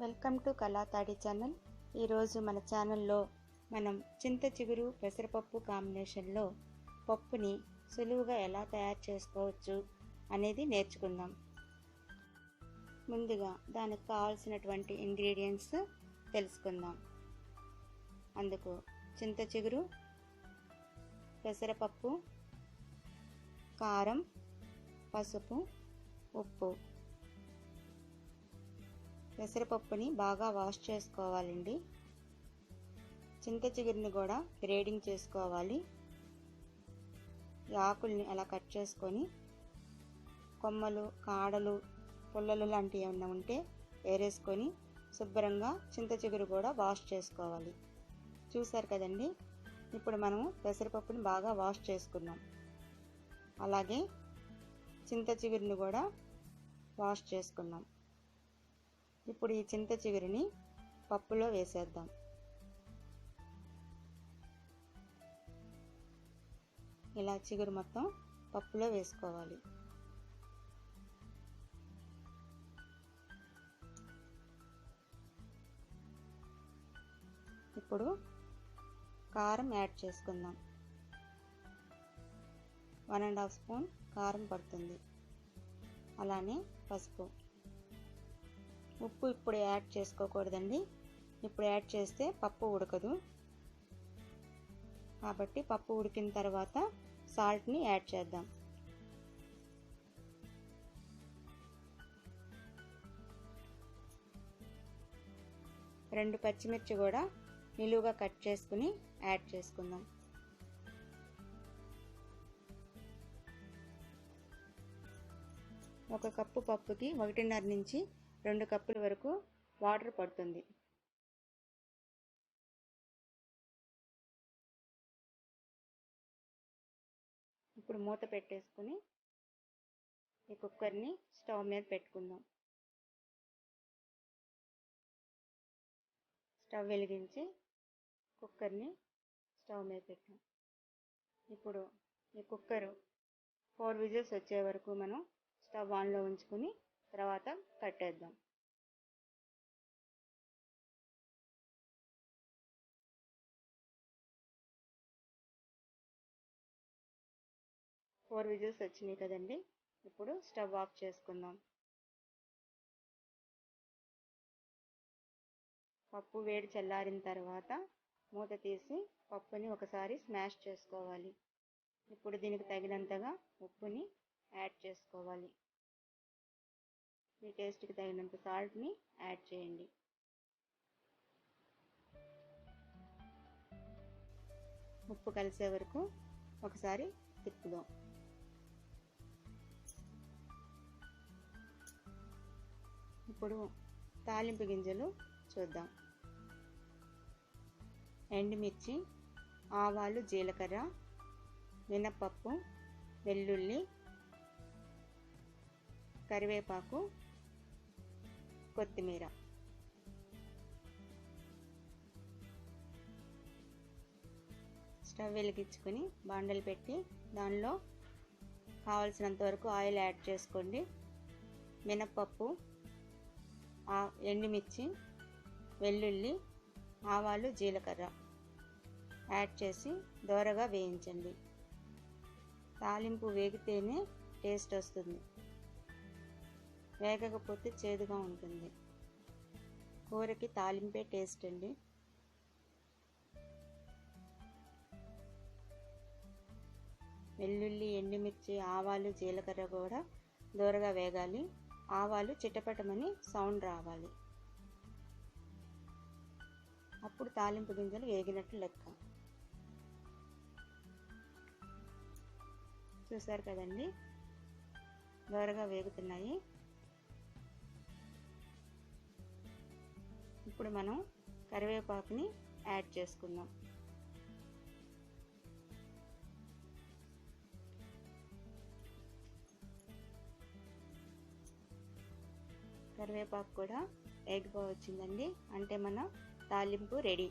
Welcome to కళాతాడి channel. ఈరోజు మన ఛానల్లో మనం చింత చిగురు పెసరపప్పు కాంబినేషన్లో పప్పుని సులువుగా ఎలా తయారు చేసుకోవచ్చు అనేది నేర్చుకుందాం. ముందుగా దానికి కావాల్సినటువంటి ఇంగ్రీడియంట్స్ తెలుసుకుందాం. అందుకు చింత చిగురు పెసరపప్పు కారం పసుపు ఉప్పు. పెసరపప్పుని బాగా వాష్ చేసుకోవాలండి. చింత చిగురిని కూడా గ్రేడింగ్ చేసుకోవాలి. ఈ ఆకుల్ని అలా కట్ చేసుకొని కొమ్మలు కాడలు పుల్లలు లాంటివి ఏమైనా ఉంటే ఏరేసుకొని శుభ్రంగా చింత చిగురు కూడా వాష్ చేసుకోవాలి. చూసారు కదండి? ఇప్పుడు మనము పెసరపప్పుని బాగా వాష్ చేసుకున్నాం. అలాగే చింత చిగురిని కూడా వాష్ చేసుకున్నాం. ఇప్పుడు ఈ చింత చిగురిని పప్పులో వేసేద్దాం. ఇలా చిగురు మొత్తం పప్పులో వేసుకోవాలి. ఇప్పుడు కారం యాడ్ చేసుకుందాం. వన్ అండ్ హాఫ్ స్పూన్ కారం పడుతుంది. అలానే పసుపు. ఉప్పు ఇప్పుడు యాడ్ చేసుకోకూడదండి. ఇప్పుడు యాడ్ చేస్తే పప్పు ఉడకదు. కాబట్టి పప్పు ఉడికిన తర్వాత సాల్ట్ని యాడ్ చేద్దాం. రెండు పచ్చిమిర్చి కూడా నిలువుగా కట్ చేసుకుని యాడ్ చేసుకుందాం. ఒక కప్పు పప్పుకి ఒకటిన్నర నుంచి రెండు కప్పుల వరకు వాటర్ పడుతుంది. ఇప్పుడు మూత పెట్టేసుకుని ఈ కుక్కర్ని స్టవ్ మీద పెట్టుకుందాం. స్టవ్ వెలిగించి కుక్కర్ని స్టవ్ మీద పెట్టాం. ఇప్పుడు ఈ కుక్కరు ఫోర్ విజిల్స్ వచ్చే వరకు మనం స్టవ్ ఆన్లో ఉంచుకుని తర్వాత కట్టేద్దాం. ఫోర్ విజిల్స్ వచ్చినాయి కదండి. ఇప్పుడు స్టవ్ ఆఫ్ చేసుకుందాం. పప్పు వేడి చల్లారిన తర్వాత మూత తీసి పప్పుని ఒకసారి స్మాష్ చేసుకోవాలి. ఇప్పుడు దీనికి తగినంతగా ఉప్పుని యాడ్ చేసుకోవాలి. మీ టేస్ట్కి తగినంత సాల్ట్ని యాడ్ చేయండి. ఉప్పు కలిసే వరకు ఒకసారి తిప్పుదాం. ఇప్పుడు తాలింపు గింజలు చూద్దాం. ఎండుమిర్చి ఆవాలు జీలకర్ర మినపప్పు వెల్లుల్లి కరివేపాకు కొత్తిమీర. స్టవ్ వెలిగించుకొని బాండలు పెట్టి దానిలో కావలసినంత వరకు ఆయిల్ యాడ్ చేసుకోండి. మినప్పప్పు ఎండుమిర్చి వెల్లుల్లి ఆవాలు జీలకర్ర యాడ్ చేసి దోరగా వేయించండి. తాలింపు వేగితేనే టేస్ట్ వస్తుంది. వేగకపోతే చేదుగా ఉంటుంది. కూరకి తాలింపే టేస్ట్ అండి. వెల్లుల్లి ఎండుమిర్చి ఆవాలు జీలకర్ర కూడా దూరగా వేగాలి. ఆవాలు చిటపటమని సౌండ్ రావాలి. అప్పుడు తాలింపు గింజలు వేగినట్లు లెక్క. చూసారు కదండి? దోరగా వేగుతున్నాయి. ఇప్పుడు మనం కరివేపాకుని యాడ్ చేసుకుందాం. కరివేపాకు కూడా వేగిపోవచ్చిందండి అంటే మన తాలింపు రెడీ.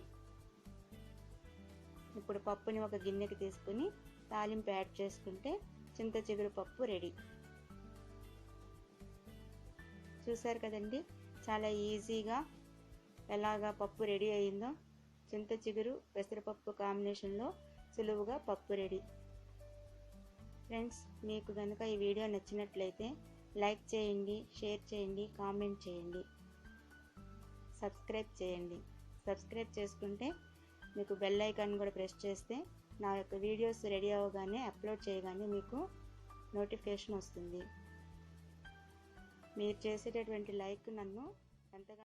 ఇప్పుడు పప్పుని ఒక గిన్నెకి తీసుకుని తాలింపు యాడ్ చేసుకుంటే చింత చిగురు పప్పు రెడీ. చూసారు కదండి? చాలా ఈజీగా ఎలాగా పప్పు రెడీ అయిందో చింత చిగురు పెసరపప్పు కాంబినేషన్లో సులువుగా పప్పు రెడీ. ఫ్రెండ్స్ మీకు కనుక ఈ వీడియో నచ్చినట్లయితే లైక్ చేయండి షేర్ చేయండి కామెంట్ చేయండి. సబ్స్క్రైబ్ చేయండి. సబ్స్క్రైబ్ చేసుకుంటే మీకు బెల్ ఐకాన్ కూడా ప్రెస్ చేస్తే నా యొక్క వీడియోస్ రెడీ అవ్వగానే అప్లోడ్ చేయగానే మీకు నోటిఫికేషన్ వస్తుంది. మీరు చేసేటటువంటి లైక్ నన్ను ఎంతగా